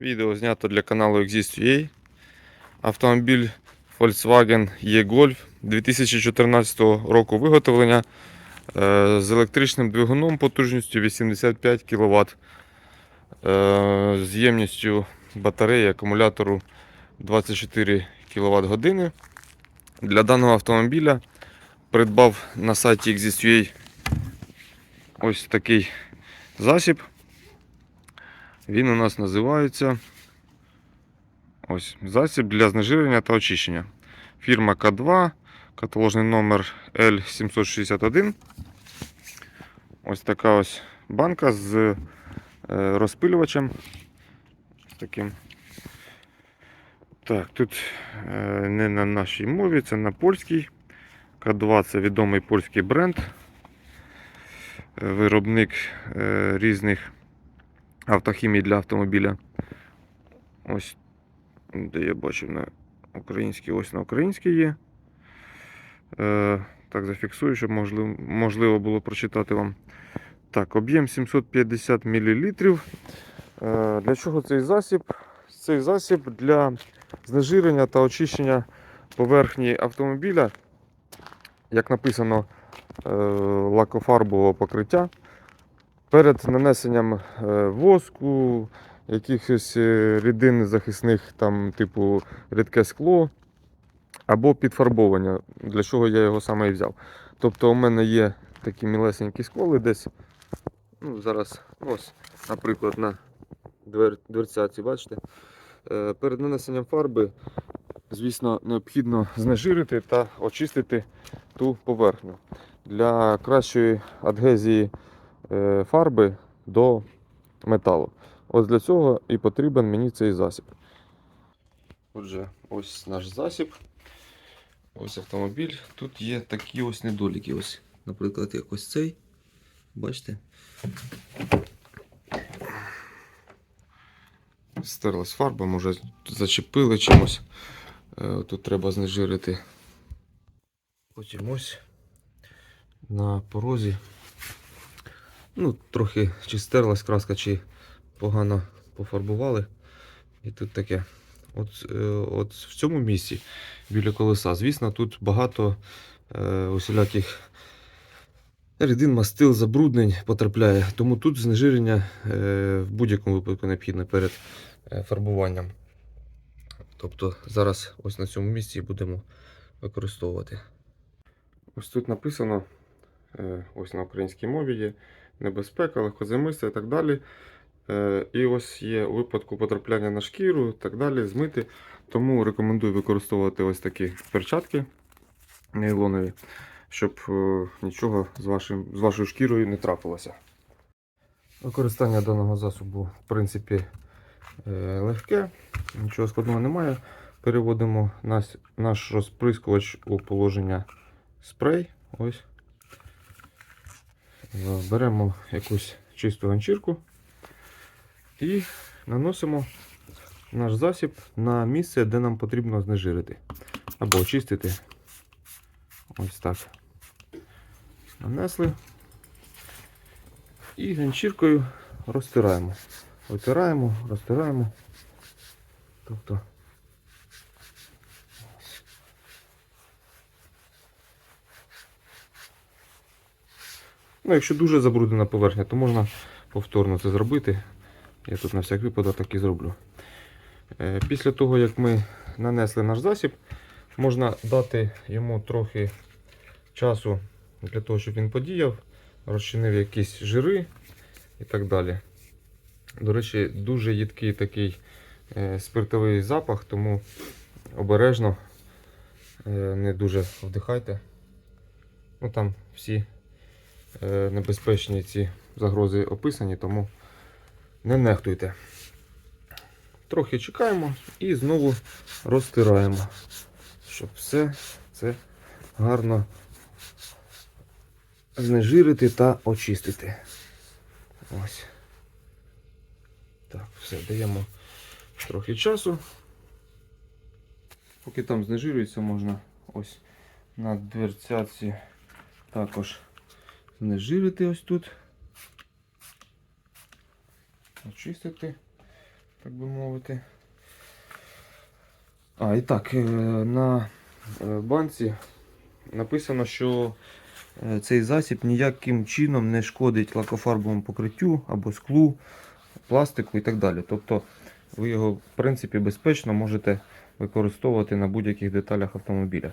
Відео знято для каналу Exist.ua. Автомобіль Volkswagen E-Golf 2014 року виготовлення е, з електричним двигуном потужністю 85 кВт, е, з ємністю батареї акумулятору 24 кВт години. Для даного автомобіля придбав на сайті Exist.ua ось такий засіб. Він у нас називається ось засіб для знежирення та очищення. Фірма К2, каталожний номер L761. Ось така ось банка з е, розпилювачем. Таким. Так, тут е, не на нашій мові, це на польській. К2 це відомий польський бренд. Е, Виробник різних автохімії для автомобіля. Ось де я бачив на українській, ось на українській є. Е, так, зафіксую, щоб можливо, можливо було прочитати вам. Так, об'єм 750 мл. Е, для чого цей засіб? Цей засіб для знежирення та очищення поверхні автомобіля, як написано, е, лакофарбового покриття. Перед нанесенням е, воску, якихось е, рідин захисних, там, типу рідке скло, або підфарбовування, для чого я його саме і взяв. Тобто у мене є такі мілесенькі сколи десь. Ну, зараз, ось, наприклад, на двер, дверцяці, бачите. Е, Перед нанесенням фарби, звісно, необхідно знежирити та очистити ту поверхню. Для кращої адгезії фарби до металу. Ось для цього і потрібен мені цей засіб. Отже, ось наш засіб. Ось автомобіль. Тут є такі ось недоліки. Ось, наприклад, як ось цей. Бачите? Стерлась фарба, може зачепили чимось. Е, Тут треба знежирити. Потім ось на порозі. Ну, трохи чи стерлась краска, чи погано пофарбували. І тут таке. От, е, от в цьому місці біля колеса, звісно, тут багато е, усіляких рідин, мастил, забруднень потрапляє. Тому тут знежирення е, в будь-якому випадку необхідне перед е, фарбуванням. Тобто зараз ось на цьому місці будемо використовувати. Ось тут написано, е, ось на українській мові є небезпека, легкозаймисте і так далі. Е, І ось є у випадку потрапляння на шкіру і так далі, змити. Тому рекомендую використовувати ось такі перчатки нейлонові, щоб е, нічого з, вашим, з вашою шкірою не трапилося. Використання даного засобу, в принципі, е, легке, нічого складного немає. Переводимо наш розприскувач у положення спрей. Ось. Беремо якусь чисту ганчірку і наносимо наш засіб на місце, де нам потрібно знежирити або очистити. Ось так. Нанесли. І ганчіркою розтираємо. Витираємо, розтираємо. Тобто. Ну, якщо дуже забруднена поверхня, то можна повторно це зробити. Я тут на всяк випадок так і зроблю. Е, Після того, як ми нанесли наш засіб, можна дати йому трохи часу для того, щоб він подіяв, розчинив якісь жири і так далі. До речі, дуже їдкий такий е, спиртовий запах, тому обережно е, не дуже вдихайте. Ну там всі небезпечні ці загрози описані, тому не нехтуйте. Трохи чекаємо і знову розтираємо, щоб все це гарно знежирити та очистити. Ось. Так, все, даємо трохи часу. Поки там знежирюється, можна ось на дверцятці також знежирити ось тут. Очистити. так би мовити. А, і так, е, на е, банці написано, що е, цей засіб ніяким чином не шкодить лакофарбовому покриттю або склу, пластику і так далі. Тобто ви його в принципі безпечно можете використовувати на будь-яких деталях автомобіля.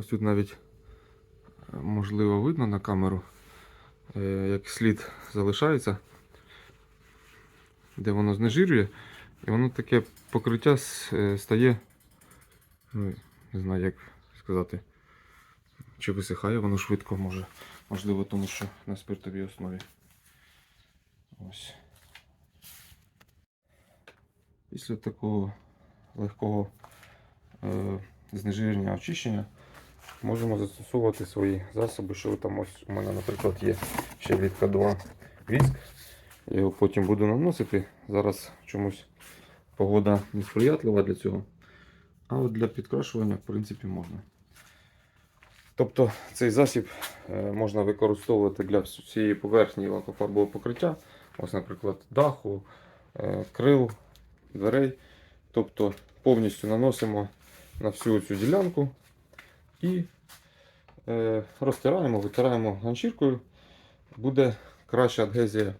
Ось тут навіть е, можливо видно на камеру, е, як слід залишається, де воно знежирює, і воно таке покриття е, стає, ну, не знаю як сказати, чи висихає воно швидко може. Можливо, тому що на спиртовій основі. Ось. Після такого легкого е, знежирення очищення можемо застосовувати свої засоби, що там ось у мене, наприклад, є ще від К2 віск. Я його потім буду наносити. Зараз чомусь погода несприятлива для цього. А от для підкрашування, в принципі, можна. Тобто цей засіб е, можна використовувати для всієї поверхні лакофарбового покриття. Ось, наприклад, даху, е, крил, дверей. Тобто повністю наносимо на всю цю ділянку і е, розтираємо, витираємо ганчіркою. Буде краща адгезія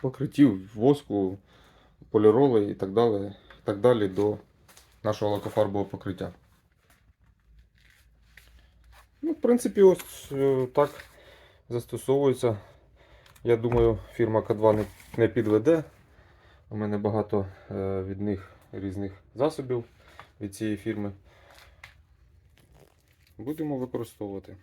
покриттів, воску, поліроли і так далі, так далі до нашого лакофарбового покриття. Ну, в принципі, ось е, так застосовується. Я думаю, фірма К2 не, не підведе. У мене багато е, від них різних засобів від цієї фірми. Будемо використовувати.